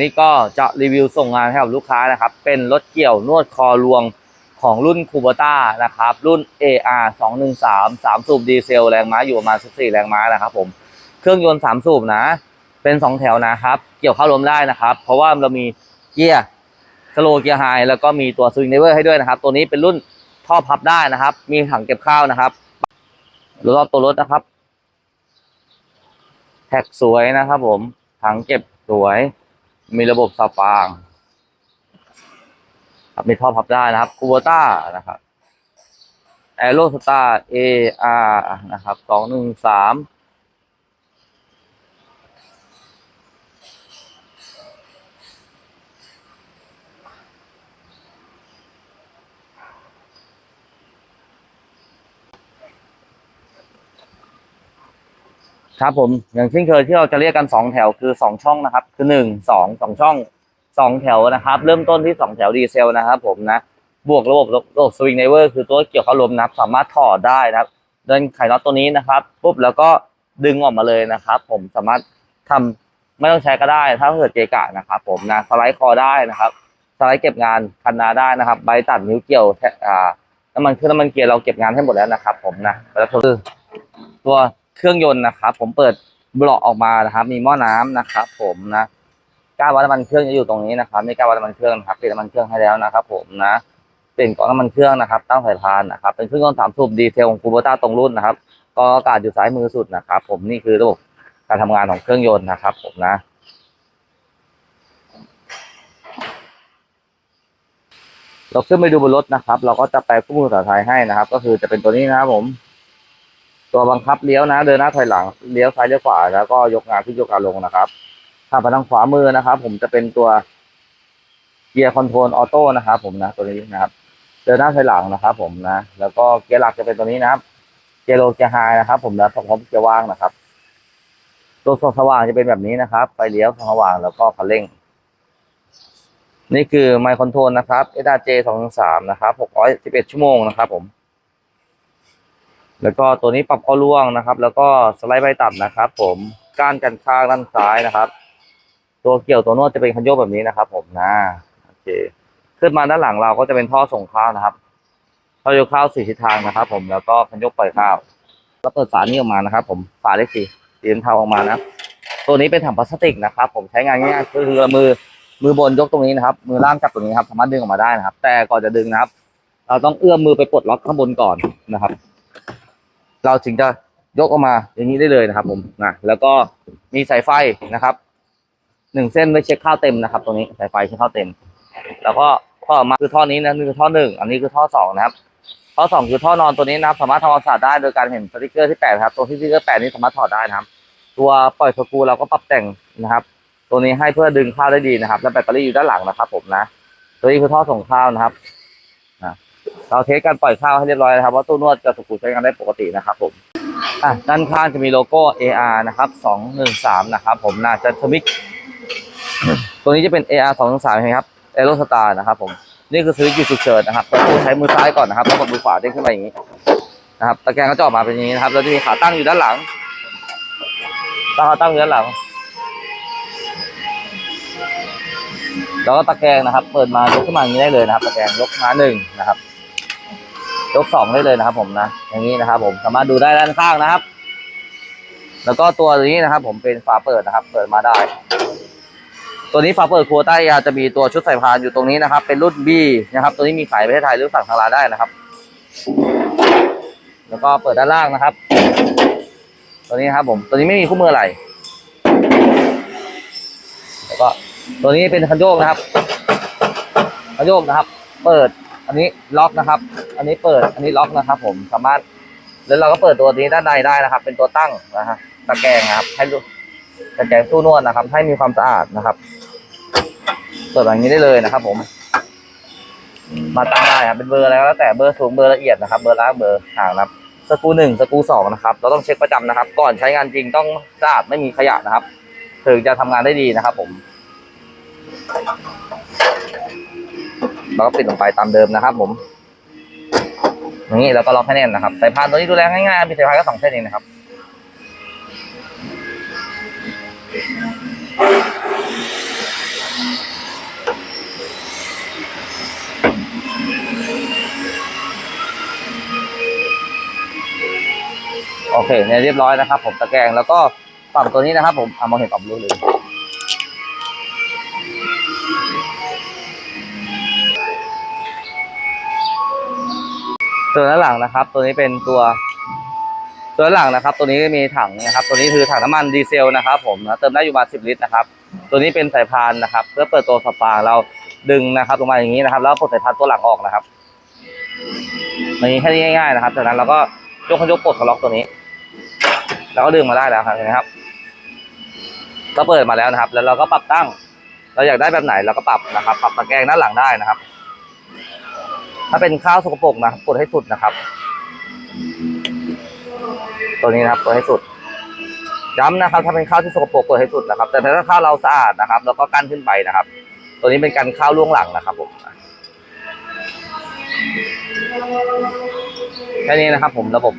นี่ก็จะรีวิวส่งงานให้กับลูกค้านะครับ เป็นรถเกี่ยวนวดคอรวงของรุ่นคูบต้านะครับ รุ่น AR 213 3 สูบดีเซลแรงม้าอยู่ประมาณ 14 แรงม้านะครับผม เครื่องยนต์ 3 สูบนะ เป็น 2 แถวนะครับ เกี่ยวเข้าลมได้นะครับ เพราะว่าเรามีเกียร์สโลเกียร์ไฮแล้วก็มีตัวสวิงเนเวอร์ให้ด้วยนะครับ ตัวนี้เป็นรุ่นท่อพับได้นะครับ มีถังเก็บข้าวนะครับรอบตัวรถนะครับ แท็กสวยนะครับผม ถังเก็บสวย มีระบบสปางครับมีท่อพับได้นะครับคูโบต้านะครับแอโรสตาร์เออาร์นะครับสองหนึ่งสาม ครับผมอย่างเช่นเคยที่เราจะเรียกกันสองแถวคือสองช่องนะครับ คือหนึ่งสองสองช่องสองแถวนะครับ เริ่มต้นที่สองแถวดีเซลนะครับผมนะบวกระบบระบบสวิงเนเวอร์คือตัวเกี่ยวเข้าลมนะครับสามารถถอดได้นะครับเดินไขน็อตตัวนี้นะครับปุ๊บแล้วก็ดึงออกมาเลยนะครับ ผมสามารถทำไม่ต้องใช้ก็ได้ถ้าเกิดเกะกะนะครับผมนะสไลด์คอได้นะครับ สไลด์เก็บงานคันนาได้นะครับ ใบตัดนิ้วเกี่ยวแทอ่าน้ำมันเครื่องน้ำมันเกียร์เราเก็บงานให้หมดแล้วนะครับ ผมนะแล้วคือตัว เครื่องยนต์นะครับ ผมเปิดบลาะออกมานะครับ มีหม้อน้ำนะครับ ผมนะก้านวัดน้ำมันเครื่องจะอยู่ตรงนี้นะครับนี่ก้านวัดน้ำมันเครื่องนะครับเปลี่ยนน้ำมันเครื่องให้แล้วนะครับ ผมนะเปลี่ยนกล่องน้ำมันเครื่องนะครับตั้งสายพานนะครับ เป็นเครื่องยนต์สามสูบดีเซลของคูโบต้าตรงรุ่นนะครับกรอากาศอยู่ซ้ายมือสุดนะครับ ผมนี่คือระบบการทำงานของเครื่องยนต์นะครับ ผมนะเราขึ้นไปดูบนรถนะครับ เราก็จะแปลคู่มือภาษาไทยให้นะครับ ก็คือจะเป็นตัวนี้นะครับผม ตัวบังคับเลี้ยวนะ เดินหน้าถอยหลังเลี้ยวซ้ายเลี้ยวขวาแล้วก็ยกงานขึ้นยกงานลงนะครับ ถ้าไปทางขวามือนะครับ ผมจะเป็นตัวเกียร์คอนโทรลออโต้นะครับ ผมนะตัวนี้นะครับ เดินหน้าถอยหลังนะครับ ผมนะแล้วก็เกียร์หลักจะเป็นตัวนี้นะครับ เกียร์โลเกียร์ไฮนะครับ ผมนะพร้อมเกียร์ว่างนะครับตัวส่องสว่างจะเป็นแบบนี้นะครับ ไฟเลี้ยวส่องสว่างแล้วก็คันเร่ง นี่คือไมค์คอนโทรลนะครับ SRJ สองสามนะครับหกร้อยสิบเอ็ดชั่วโมงนะครับ ผม แล้วก็ตัวนี้ปรับข้อล่วงนะครับ แล้วก็สไลด์ใบตัดนะครับ ผมก้านกันข้างด้านซ้ายนะครับ ตัวเกี่ยวตัวนวดจะเป็นคันโยกแบบนี้นะครับ ผมนะโอเคขึ้นมาด้านหลังเราก็จะเป็นท่อส่งข้าวนะครับท่อยกข้าวสี่ทิศทางนะครับ ผมแล้วก็คันโยกปล่อยข้าวแล้วเปิดฝานี้ออกมานะครับ ผมฝาเลขสี่สีเทาออกมานะตัวนี้เป็นถังพลาสติกนะครับ ผมใช้งานง่ายๆก็คือมือมือบนยกตรงนี้นะครับ มือล่างจับตรงนี้ครับสามารถดึงออกมาได้นะครับ แต่ก่อนจะดึงนะครับ เราต้องเอื้อมมือไปปลดล็อกข้างบนก่อนนะครับ เราถึงจะยกออกมาอย่างนี้ได้เลยนะครับ ผมนะแล้วก็มีสายไฟนะครับหนึ่งเส้นไว้เช็คข้าวเต็มนะครับ ตรงนี้สายไฟเช็คข้าวเต็ม แล้วก็ท่อออกมาคือท่อนี้นะนี่คือท่อหนึ่งอันนี้คือท่อสองนะครับท่อสองคือท่อนอนตัวนี้นะครับสามารถทำความสะอาดได้โดยการเห็นสติกเกอร์ที่แปดครับตัวที่สติกเกอร์แปดนี้สามารถถอดได้นะครับ ตัวปล่อยสกรูเราก็ปรับแต่งนะครับ ตัวนี้ให้เพื่อดึงข้าวได้ดีนะครับ และแบตเตอรี่อยู่ด้านหลังนะครับ ผมนะ ตัวนี้คือท่อส่งข้าวนะครับ เราเทสการปล่อยข้าวให้เรียบร้อยนะครับว่าตู้นวดกับสกูใช้งานได้ปกตินะครับผมอะด้านข้างจะมีโลโก้ AR นะครับสองหนึ่งสามนะครับผมน่าจะสวิกตัวนี้จะเป็น AR สองหนึ่งสามใช่ครับ a e r o Star นะครับผมนี่คือสวิตช์หยุดฉุกเฉินนะครับเราต้ใช้มือซ้ายก่อนนะครับแล้วกดมือขวาเด้งขึ้นมาอย่างนี้นะครับตะแกรงก็จะออกมาเป็นอย่างนี้นะครับแล้วจะมีขาตั้งอยู่ด้านหลังตั้งขาตั้งอยู่ด้านหลังแล้วก็ตะแกรงนะครับ เปิดมายกขึ้นมาอย่างนี้ได้เลยนะครับ ตะแกรงยกมาหนึ่งนะครับ ยกสองได้เลยนะครับ ผมนะ อย่างนี้นะครับ ผมสามารถดูได้ด้านข้างนะครับ แล้วก็ตัวนี้นะครับ ผมเป็นฝาเปิดนะครับ เปิดมาได้ ตัวนี้ฝาเปิดครัวใต้ยาจะมีตัวชุดใส่พานอยู่ตรงนี้นะครับ เป็นรุ่น B นะครับ ตัวนี้มีขายประเทศไทยหรือสั่งทางร้านได้นะครับ แล้วก็เปิดด้านล่างนะครับ ตัวนี้นะครับ ผม ตัวนี้ไม่มีคู่มืออะไร แล้วก็ตัวนี้เป็นคันโยกนะครับคันโยกนะครับ เปิด อันนี้ล็อกนะครับ อันนี้เปิด อันนี้ล็อกนะครับ ผมสามารถ แล้วเราก็เปิดตัวนี้ด้านในได้นะครับ เป็นตัวตั้งนะฮะตะแกรงนะครับ ให้ดูตะแกรงตู้นวดนะครับ ให้มีความสะอาดนะครับ เปิดแบบนี้ได้เลยนะครับ ผม มาตั้งได้ครับเป็นเบอร์อะไรก็แล้วแต่เบอร์สูงเบอร์ละเอียดนะครับ เบอร์ล่างเบอร์ห่างนะครับสกูหนึ่งสกูสองนะครับ เราต้องเช็คประจำนะครับ ก่อนใช้งานจริงต้องสะอาดไม่มีขยะนะครับ ถึงจะทำงานได้ดีนะครับ ผม แล้วก็ปิดลงไปตามเดิมนะครับ ผมนี่แล้วก็ล็อกให้แน่นนะครับสายพานตัวนี้ดูแลง่ายๆมีสายพานก็สองเส้นเองนะครับโอเคเนี่ยเรียบร้อยนะครับ ผมตะแกรงแล้วก็ปรับตัวนี้นะครับ ผมเอามาเห็นปรับรู้เลย ตัวด้านหลังนะครับ ตัวนี้เป็นตัวตัวด้านหลังนะครับ ตัวนี้มีถังนะครับ ตัวนี้คือถังน้ำมันดีเซลนะครับ ผมนะเติมได้อยู่ประมาณสิบลิตรนะครับ ตัวนี้เป็นสายพานนะครับ เพื่อเปิดตัวสปาเราดึงนะครับลงมาอย่างนี้นะครับ แล้วปลดสายพานตัวหลังออกนะครับมันแค่นี้ง่ายๆนะครับ จากนั้นเราก็ยกขยกปลดกระล็อกตัวนี้ แล้วก็ดึงมาได้แล้วครับเห็นไหมครับ ก็เปิดมาแล้วนะครับ แล้วเราก็ปรับตั้ง เราอยากได้แบบไหนเราก็ปรับนะครับ ปรับตะแกรงด้านหลังได้นะครับ ถ้าเป็นข้าวสกปรกนะครับกดให้สุดนะครับ ตัวนี้นะครับกดให้สุดย้ำนะครับ ถ้าเป็นข้าวที่สกปรกกดให้สุดนะครับ แต่ถ้าข้าวเราสะอาดนะครับ แล้วก็กั้นขึ้นไปนะครับ ตัวนี้เป็นการข้าวล่วงหลังนะครับผมแค่นี้นะครับ ผมระบบ